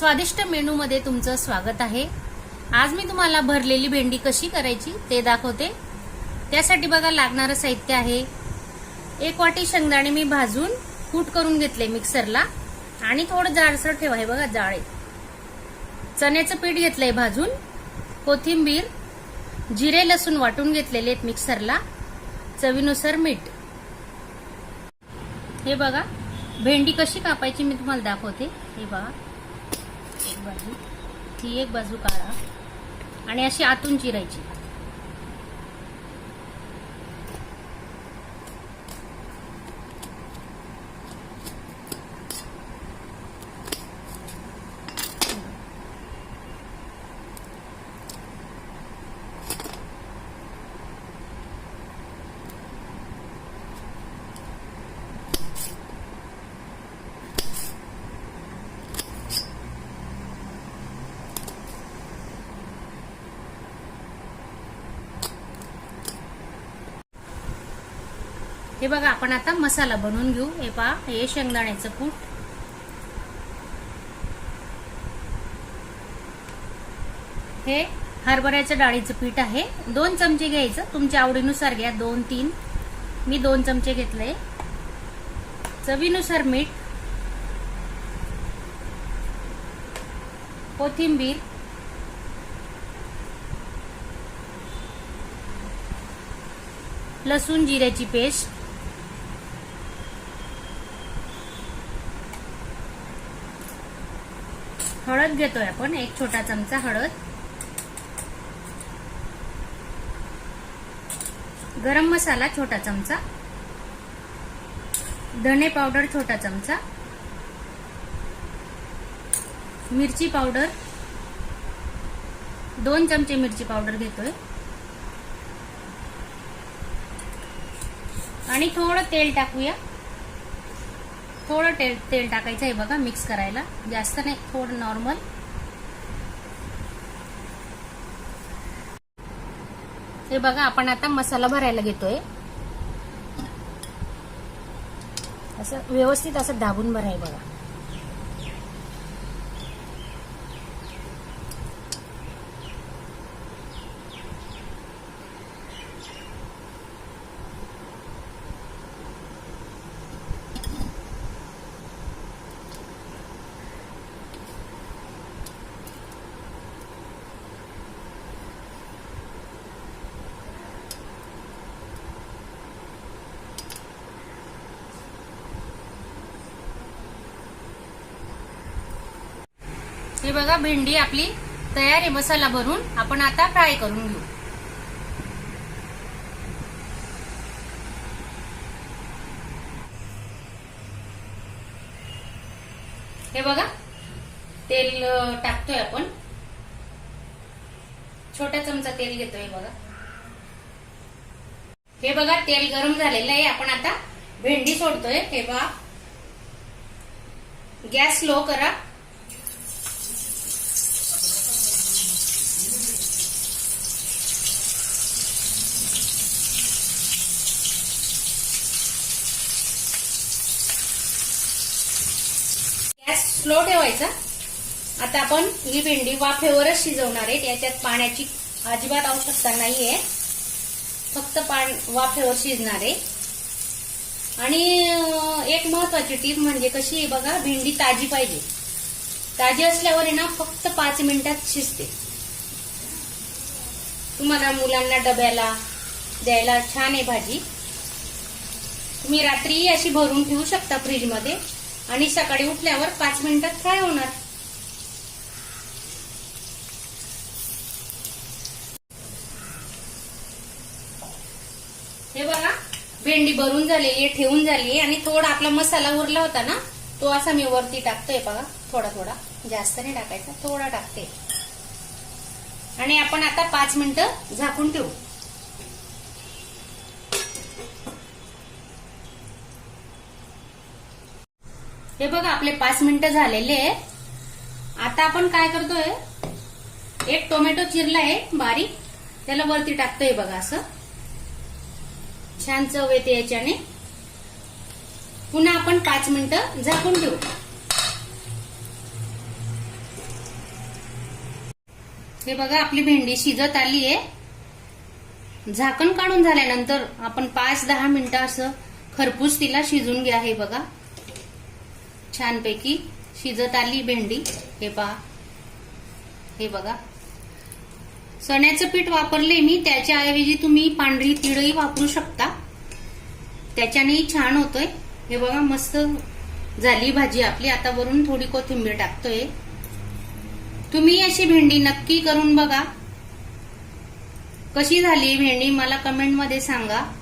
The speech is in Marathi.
स्वादिष्ट मेनूमध्ये तुमचं स्वागत आहे. आज मी तुम्हाला भरलेली भेंडी कशी करायची ते दाखवते. त्यासाठी बघा लागणारं साहित्य आहे. एक वाटी शेंगदाणे मी भाजून कूट करून घेतले मिक्सरला. आणि थोडं जाडसर ठेवा हे बघा जाळे चण्याचं पीठ घेतलंय भाजून. कोथिंबीर जिरे लसूण वाटून घेतलेले आहेत मिक्सरला. चवीनुसार मीठ. हे बघा भेंडी कशी कापायची मी तुम्हाला दाखवते. हे बघा. एक बाजू. ही एक बाजू काढा. आणि अशी आतून चिरायची. हे बघा आपण आता मसाला बनवून घेऊ. हे पहा हे शेंगदाण्याचं कूट. हे हरभऱ्याच्या डाळीचं पीठ आहे. दोन चमचे घ्यायचं. तुमच्या आवडीनुसार घ्या. दोन तीन. मी दोन चमचे घेतले. चवीनुसार मीठ. कोथिंबीर. लसूण जिऱ्याची पेस्ट. हळद घेतोय आपण एक छोटा चमचा हळद. गरम मसाला छोटा चमचा. धने पावडर छोटा चमचा. मिरची पावडर. दोन चमचे मिरची पावडर घेतोय. आणि थोडं तेल टाकूया. थोडं तेल तेल टाकायचं आहे बघा मिक्स करायला. जास्त नाही थोडं नॉर्मल हे बघा आपण आता मसाला भरायला घेतोय. असं व्यवस्थित असं दाबून भराय बघा. हे बघा भेंडी आपली तयार आहे मसाला भरून. आपण आता फ्राय करून घेऊ. हे बघा तेल टाकतोय आपण. छोटा चमचा तेल घेतोय बघा. हे बघा तेल गरम झालेलं आहे. आपण आता भेंडी सोडतोय. हे बघा. गॅस स्लो करा गॅस स्लो ठेवायचा. आता आपण ही भेंडी वाफेवरच शिजवणार आहे. याच्यात पाण्याची अजिबात आवश्यकता नाहीये. फक्त पाण वाफेवर शिजणार आहे. आणि एक महत्वाची टीप म्हणजे कशी आहे बघा भेंडी ताजी पाहिजे. ताजी असल्यावर आहे ना फक्त पाच मिनिटात शिजते. तुम्हाला मुलांना डब्याला द्यायला छान आहे भाजी. तुम्ही रात्री अशी भरून ठेवू शकता फ्रीजमध्ये आणि सकाळी उठल्यावर पाच मिनिटात फ्राय होणार? हे बघा भेंडी भरून झालेली आहे ठेवून झाली आणि थोडा आपला मसाला उरला होता ना तो असा मी वरती टाकतोय बघा थोडा थोडा जास्त नाही टाकायचा थोडा टाकते. आणि आपण आता पाच मिनिटं झाकून ठेवू. हे बघा आपले पाच मिनिटं झालेले आता आपण काय करतोय? एक टोमॅटो चिरला आहे बारीक. त्याला वरती टाकतोय बघा असं. छान चव येते याच्याने. पुन्हा आपण पाच मिनिटं झाकून ठेवू हे बघा आपली भेंडी शिजत आली आहे. झाकण काढून झाल्यानंतर आपण पाच दहा मिनिटं असं खरपूस तिला शिजून घ्या हे बघा. छानपैकी शिजत आली भेंडी. हे पहा. हे बघा. चण्याचं पीठ वापरले मी त्याच्याऐवजी तुम्ही पांढरी तिळही वापरू शकता. त्याच्यानेही छान होतोय. हे बघा मस्त झाली भाजी आपली. आता वरून थोडी कोथिंबीर टाकतोय. तुम्ही अशी भेंडी नक्की करून बघा. कशी झाली भेंडी मला कमेंटमध्ये सांगा.